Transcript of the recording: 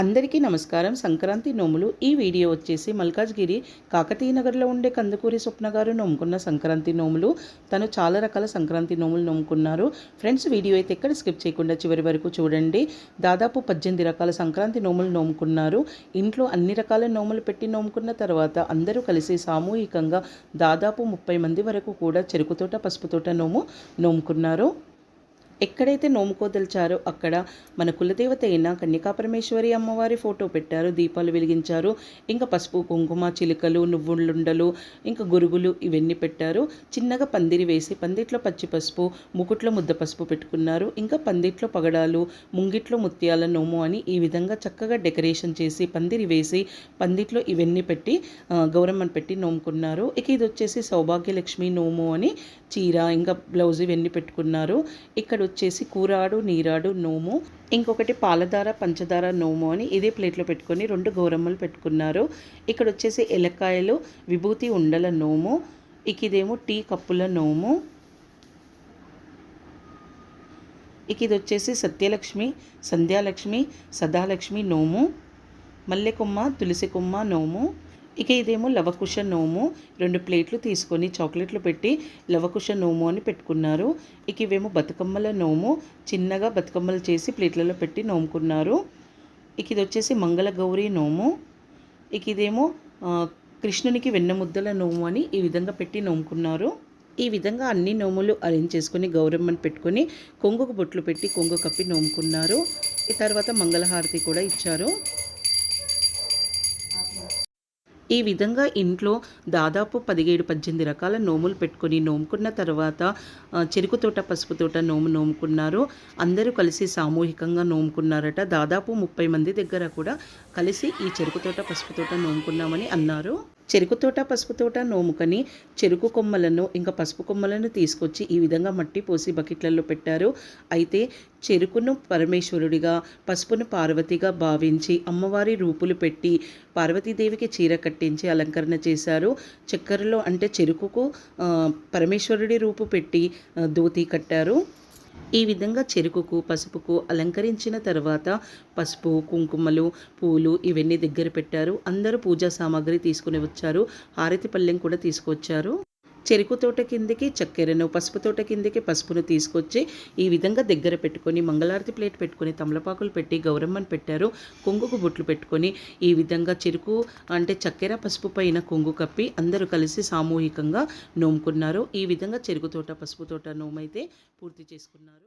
అందరికీ నమస్కారం. సంక్రాంతి నోములు. ఈ వీడియో వచ్చేసి మల్కాజ్గిరి కాకతీయ నగర్లో ఉండే కందుకూరి స్వప్న గారు నోముకున్న సంక్రాంతి నోములు. తను చాలా రకాల సంక్రాంతి నోములు నోముకున్నారు. ఫ్రెండ్స్ వీడియో అయితే ఎక్కడ స్కిప్ చేయకుండా చివరి వరకు చూడండి. దాదాపు పద్దెనిమిది రకాల సంక్రాంతి నోములు నోముకున్నారు. ఇంట్లో అన్ని రకాల నోములు పెట్టి నోముకున్న తర్వాత అందరూ కలిసి సామూహికంగా దాదాపు ముప్పై మంది వరకు కూడా చెరుకు తోట పసుపు తోట నోము నోముకున్నారు. ఎక్కడైతే నోముకోదలిచారో అక్కడ మన కులదేవత అయిన కన్యకాపరమేశ్వరి అమ్మవారి ఫోటో పెట్టారు దీపాలు వెలిగించారు. ఇంకా పసుపు కుంకుమ చిలుకలు నువ్వులుండలు ఇంకా గురుగులు ఇవన్నీ పెట్టారు. చిన్నగా పందిరి వేసి పందిట్లో పచ్చి పసుపు ముకుట్లో ముద్ద పసుపు పెట్టుకున్నారు. ఇంకా పందిట్లో పగడాలు ముంగిట్లో ముత్యాల నోము అని ఈ విధంగా చక్కగా డెకరేషన్ చేసి పందిరి వేసి పందిట్లో ఇవన్నీ పెట్టి గౌరమ్మని పెట్టి నోముకున్నారు. ఇక ఇది వచ్చేసి సౌభాగ్యలక్ష్మి నోము అని చీర ఇంకా బ్లౌజ్ ఇవన్నీ పెట్టుకున్నారు. ఇక్కడ వచ్చేసి కూరాడు నీరాడు నోము. ఇంకొకటి పాలధార పంచదార నోము అని ఇదే ప్లేట్లో పెట్టుకొని రెండు గౌరమ్మలు పెట్టుకున్నారు. ఇక్కడ వచ్చేసి ఎలక్కాయలు విభూతి ఉండల నోము ఇక ఇదేమో టీ కప్పుల నోము. ఇక ఇది వచ్చేసి సత్యలక్ష్మి సంధ్యాలక్ష్మి సదాలక్ష్మి నోము. మల్లె కొమ్మ తులసి కొమ్మ నోము. ఇక ఇదేమో లవకుశ నోము. రెండు ప్లేట్లు తీసుకొని చాక్లెట్లు పెట్టి లవకుశ నోము అని పెట్టుకున్నారు. ఇక ఇవేమో బతుకమ్మల నోము. చిన్నగా బతుకమ్మలు చేసి ప్లేట్లలో పెట్టి నోముకున్నారు. ఇక ఇది వచ్చేసి మంగళ గౌరీ నోము. ఇక ఇదేమో కృష్ణునికి వెన్నముద్దల నోము అని ఈ విధంగా పెట్టి నోముకున్నారు. ఈ విధంగా అన్ని నోములు అరేంజ్ చేసుకుని గౌరమ్మని పెట్టుకొని కొంగుకు బొట్లు పెట్టి కొంగు కప్పి నోముకున్నారు. ఈ తర్వాత మంగళహారతి కూడా ఇచ్చారు. ఈ విధంగా ఇంట్లో దాదాపు పదిహేడు పద్దెనిమిది రకాల నోములు పెట్టుకొని నోముకున్న తర్వాత చెరుకు తోట పసుపు తోట నోము నోముకున్నారు. అందరూ కలిసి సామూహికంగా నోముకున్నారట. దాదాపు ముప్పై మంది దగ్గర కూడా కలిసి ఈ చెరుకు తోట పసుపు తోట నోముకున్నామని అన్నారు. చెరుకు తోట పసుపు తోట నోముకని చెరుకు కొమ్మలను ఇంకా పసుపు కొమ్మలను తీసుకొచ్చి ఈ విధంగా మట్టి పోసి బకెట్లలో పెట్టారు. అయితే చెరుకును పరమేశ్వరుడిగా పసుపును పార్వతిగా భావించి అమ్మవారి రూపులు పెట్టి పార్వతీదేవికి చీర కట్టించి అలంకరణ చేశారు. చక్కెరలో అంటే చెరుకుకు పరమేశ్వరుడి రూపు పెట్టి ధోతి కట్టారు. ఈ విధంగా చెరుకుకు పసుపుకు అలంకరించిన తర్వాత పసుపు కుంకుమలు పూలు ఇవన్నీ దగ్గర పెట్టారు. అందరూ పూజా సామాగ్రి తీసుకుని వచ్చారు. హారతి పల్లెం కూడా తీసుకొచ్చారు. చెరుకు తోట కిందకి చక్కెరను పసుపు తోట కిందకి పసుపును తీసుకొచ్చి ఈ విధంగా దగ్గర పెట్టుకొని మంగళారతి ప్లేట్ పెట్టుకొని తమలపాకులు పెట్టి గౌరమ్మను పెట్టారు. కొంగుకు బొట్లు పెట్టుకొని ఈ విధంగా చెరుకు అంటే చక్కెర పసుపు పైన కొంగు కప్పి అందరూ కలిసి సామూహికంగా నోముకున్నారు. ఈ విధంగా చెరుకు తోట పసుపు తోట నోమైతే పూర్తి చేసుకున్నారు.